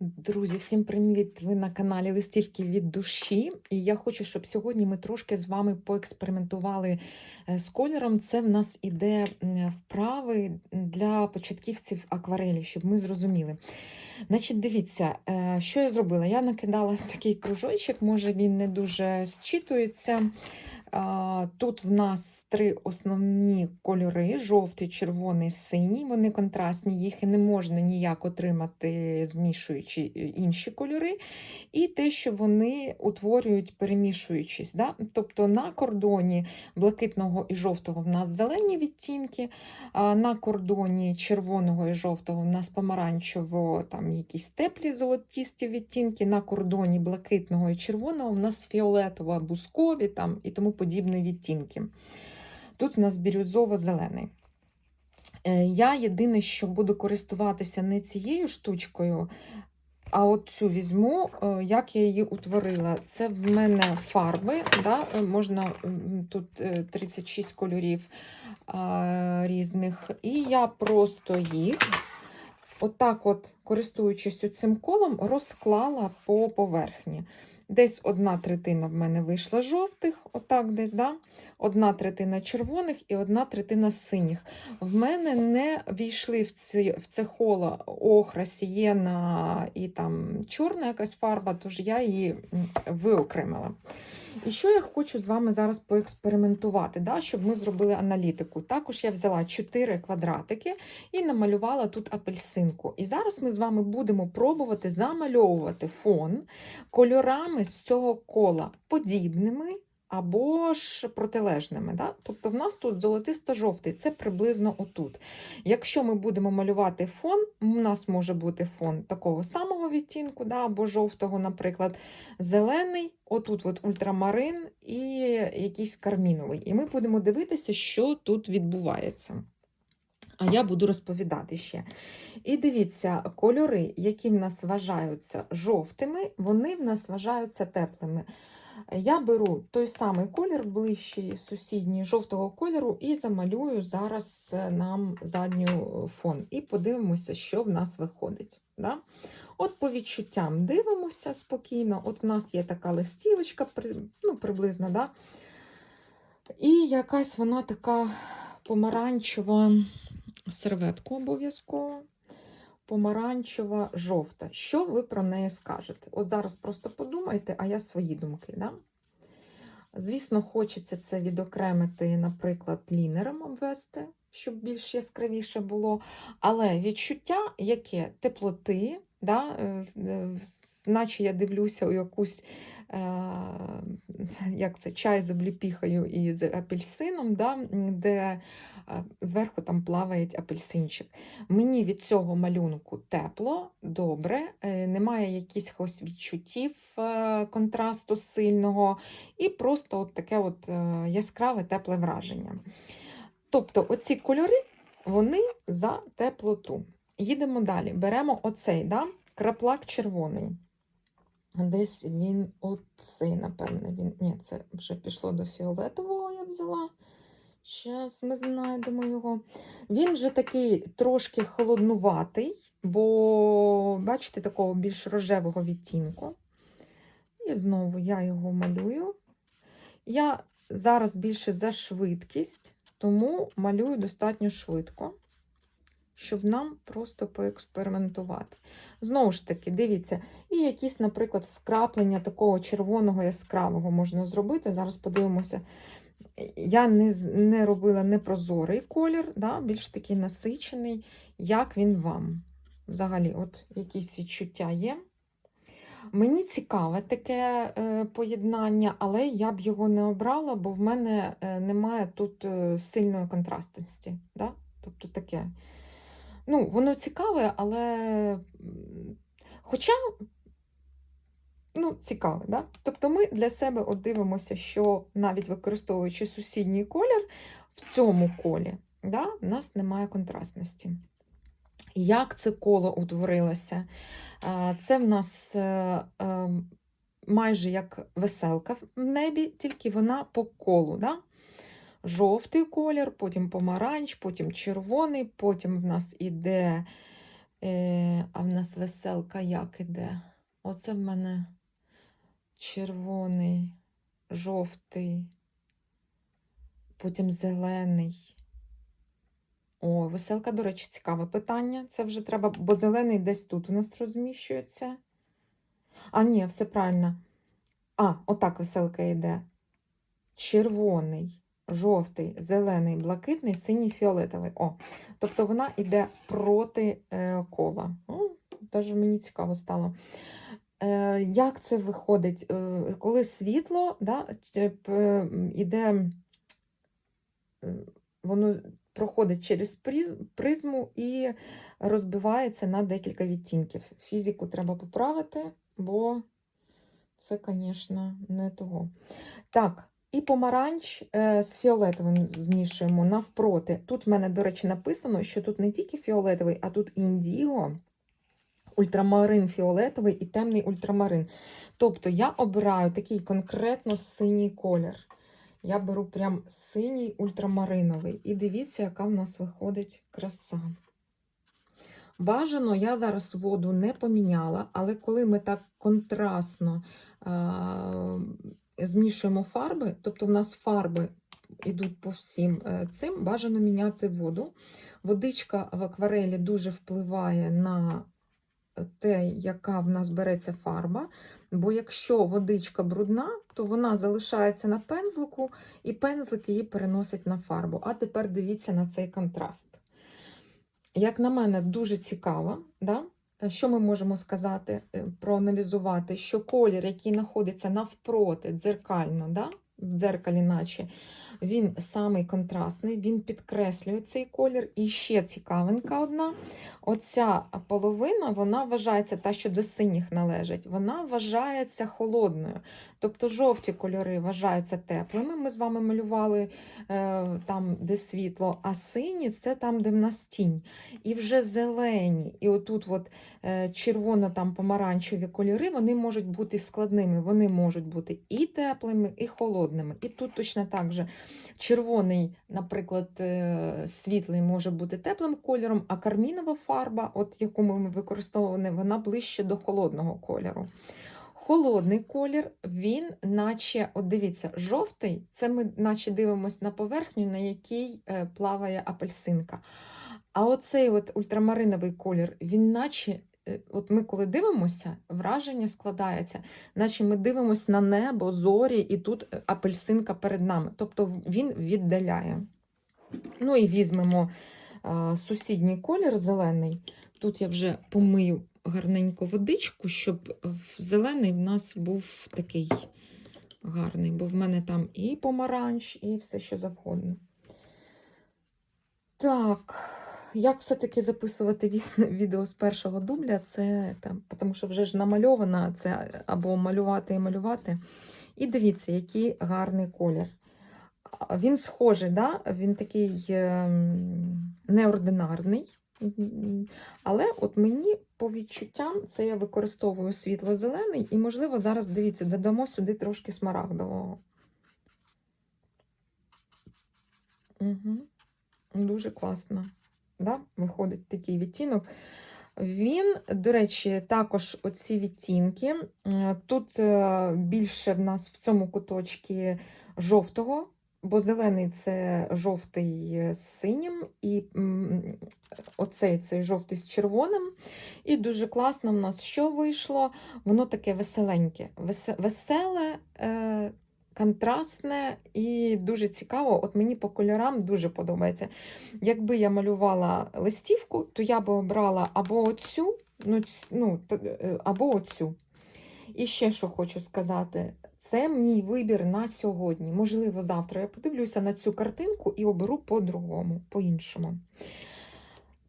Друзі, всім привіт! Ви на каналі Листівки від душі. І я хочу, щоб сьогодні ми трошки з вами поекспериментували е, з кольором. Це в нас іде вправи для початківців акварелі, щоб ми зрозуміли. Значить, дивіться, е, що я зробила. Я накидала такий кружочок, може він не дуже зчитується. Тут в нас три основні кольори: жовтий, червоний, синій. Вони контрастні, їх і не можна ніяк отримати, змішуючи е, інші кольори. І те, що вони утворюють, перемішуючись. Да? Тобто на кордоні блакитного і жовтого в нас зелені відтінки, на кордоні червоного і жовтого в нас помаранчево, там якісь теплі золотісті відтінки, на кордоні блакитного і червоного в нас фіолетово, бускові там, і тому подібні відтінки. Тут у нас бірюзово-зелений. Е, Я єдине, що буду користуватися не цією штучкою, а от цю візьму, е, як я її утворила. Це в мене фарби, да? е, можна тут е, 36 кольорів різних. І я просто їх, отак, от, користуючись цим колом, розклала по поверхні. Десь одна третина в мене вийшла жовтих, отак десь, да? одна третина червоних і одна третина синіх. В мене не війшли в це, в це холо охра, сієна і там чорна якась фарба, тож я її виокремила. І що я хочу з вами зараз поекспериментувати, да, щоб ми зробили аналітику. Також я взяла 4 квадратики і намалювала тут апельсинку. І зараз ми з вами будемо пробувати замальовувати фон кольорами з цього кола подібними або ж протилежними. Да? Тобто в нас тут золотисто-жовтий, це приблизно отут. Якщо ми будемо малювати фон, у нас може бути фон такого самого відтінку, да? або жовтого, наприклад, зелений, отут от ультрамарин і якийсь карміновий. І ми будемо дивитися, що тут відбувається. А я буду розповідати ще. І дивіться, кольори, які в нас вважаються жовтими, вони в нас вважаються теплими. Я беру той самий колір, ближчий сусідній жовтого кольору, і замалюю зараз е, нам задню фон. І подивимося, що в нас виходить. Да? От по відчуттям дивимося спокійно. От в нас є така листівочка, ну, приблизно, да? і якась вона така помаранчева серветку обов'язково. Помаранчева жовта. Що ви про неї скажете? От зараз просто подумайте, а я свої думки. Да? Звісно, хочеться це відокремити, наприклад, лінером обвести, щоб більш яскравіше було. Але відчуття яке теплоти, да? е, е, наче я дивлюся у якусь як це, чай з обліпіхою і з апельсином, да? де е, зверху там плаває апельсинчик. Мені від цього малюнку тепло, добре, е, немає якихось відчуттів е, контрасту сильного, і просто от таке от е, яскраве тепле враження. Тобто оці кольори, вони за теплоту. Їдемо далі. Беремо оцей, да? краплак червоний. Десь він оцей, напевне, він. Ні, це вже пішло до фіолетового, я взяла. Зараз ми знайдемо його. Він вже такий трошки холоднуватий, бо, бачите, такого більш рожевого відтінку. І знову я його малюю. Я зараз більше за швидкість, тому малюю достатньо швидко, щоб нам просто поекспериментувати. Знову ж таки, дивіться, і якісь, наприклад, вкраплення такого червоного яскравого можна зробити. Зараз подивимося. Я не, не робила непрозорий колір, да, більш такий насичений. Як він вам? Взагалі, от якісь відчуття є. Мені цікаве таке е, поєднання, але я б його не обрала, бо в мене е, немає тут е, сильної контрастності. Да? Тобто таке. Ну, воно цікаве, але хоча, ну, цікаве, да? Тобто ми для себе от дивимося, що навіть використовуючи сусідній колір, в цьому колі да, в нас немає контрастності. Як це коло утворилося? Це в нас е, е, майже як веселка в небі, тільки вона по колу. Да? Жовтий колір, потім помаранч, потім червоний, потім в нас іде Е, а в нас веселка як іде? Оце в мене червоний, жовтий, потім зелений. О, веселка, до речі, цікаве питання. Це вже треба, бо зелений десь тут у нас розміщується. А, ні, все правильно. А, отак веселка йде. Червоний, жовтий, зелений, блакитний, синій, фіолетовий. О, тобто вона йде проти е, кола. О, Теж мені цікаво стало. Е, як це виходить? Е, коли світло да, іде, воно проходить через призму і розбивається на декілька відтінків. Фізику треба поправити, бо це, звісно, не того. Так, і помаранч е, з фіолетовим змішуємо навпроти. Тут в мене, до речі, написано, що тут не тільки фіолетовий, а тут індіго, ультрамарин фіолетовий і темний ультрамарин. Тобто я обираю такий конкретно синій колір. Я беру прям синій ультрамариновий. І дивіться, яка в нас виходить краса. Бажано, я зараз воду не поміняла, але коли ми так контрастно змішуємо фарби, тобто в нас фарби йдуть по всім е, цим, бажано міняти воду. Водичка в акварелі дуже впливає на те, яка в нас береться фарба. Бо якщо водичка брудна, то вона залишається на пензлику, і пензлик її переносить на фарбу. А тепер дивіться на цей контраст. Як на мене, дуже цікаво, да? Що ми можемо сказати, е, проаналізувати, що колір, який знаходиться навпроти, дзеркально, да? в дзеркалі, наче, він самий контрастний, він підкреслює цей колір. І ще цікавинка одна. Оця половина, вона вважається, та, що до синіх належить, вона вважається холодною. Тобто жовті кольори вважаються теплими. Ми з вами малювали е, там, де світло, а сині це там, де в нас тінь. І вже зелені, і отут от, е, червоно там помаранчеві кольори, вони можуть бути складними, вони можуть бути і теплими, і холодними. І тут точно так же червоний, наприклад, е, світлий може бути теплим кольором, а кармінова фарба, от яку ми використовували, вона ближче до холодного кольору. Холодний колір, він, наче, от дивіться, жовтий це ми наче дивимося на поверхню, на якій е, плаває апельсинка. А оцей от ультрамариновий колір, він наче, от ми коли дивимося, враження складається, наче ми дивимося на небо, зорі, і тут е, апельсинка перед нами. Тобто він віддаляє. Ну і візьмемо а, сусідній колір зелений. Тут я вже помию гарненько водичку, щоб зелений в нас був такий гарний, бо в мене там і помаранч, і все що завгодно. Так, як все-таки записувати ві- відео з першого дубля, це там, тому що вже ж намальовано, це або малювати і малювати. І дивіться, який гарний колір. Він схожий, да? він такий ем, неординарний. Але от мені по відчуттям це я використовую світло-зелений, і, можливо, зараз дивіться, додамо сюди трошки смарагдового. Угу. Дуже класно. Да? Виходить такий відтінок. Він, до речі, також оці відтінки. е, Тут е, більше в нас в цьому куточці жовтого, бо зелений це жовтий з синім, і оцей цей жовтий з червоним. І дуже класно в нас що вийшло? Воно таке веселеньке, веселе, е, контрастне і дуже цікаво. От мені по кольорам дуже подобається. Якби я малювала листівку, то я би обрала або оцю, ну, ну, е, або оцю. І ще що хочу сказати, це мій вибір на сьогодні. Можливо, завтра я подивлюся на цю картинку і оберу по-другому, по-іншому.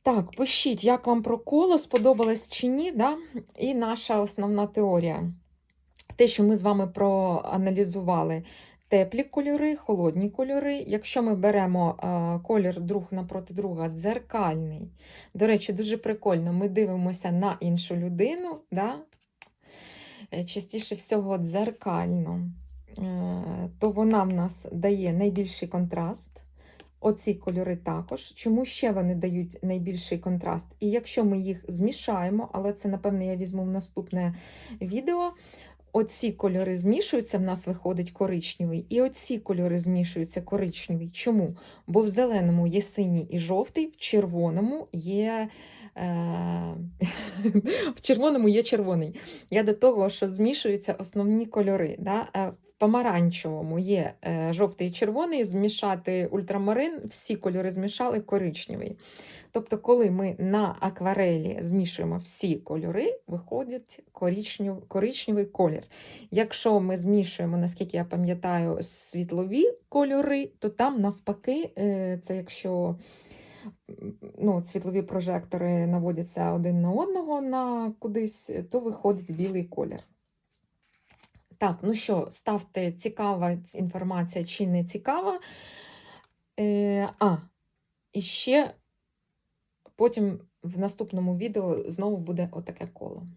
Так, пишіть, як вам про коло, сподобалось чи ні, да? і наша основна теорія. Те, що ми з вами проаналізували теплі кольори, холодні кольори. Якщо ми беремо е, колір друг напроти друга, дзеркальний. До речі, дуже прикольно, ми дивимося на іншу людину, да? Е, частіше всього дзеркально, е, то вона в нас дає найбільший контраст. Оці кольори також. Чому ще вони дають найбільший контраст? І якщо ми їх змішаємо, але це, напевне, я візьму в наступне відео. Оці кольори змішуються, в нас виходить коричневий, і оці кольори змішуються коричневий. Чому? Бо в зеленому є синій і жовтий, в червоному є. Е... в червоному є червоний. Я до того, що змішуються основні кольори. Да? Помаранчевому є е, жовтий і червоний, змішати ультрамарин, всі кольори змішали коричневий. Тобто, коли ми на акварелі змішуємо всі кольори, виходить коричнев- коричневий колір. Якщо ми змішуємо, наскільки я пам'ятаю, світлові кольори, то там навпаки, е, це якщо ну, світлові прожектори наводяться один на одного на кудись, то виходить білий колір. Так, ну що, ставте, цікава інформація чи не цікава. Е, а, і ще потім в наступному відео знову буде отаке коло.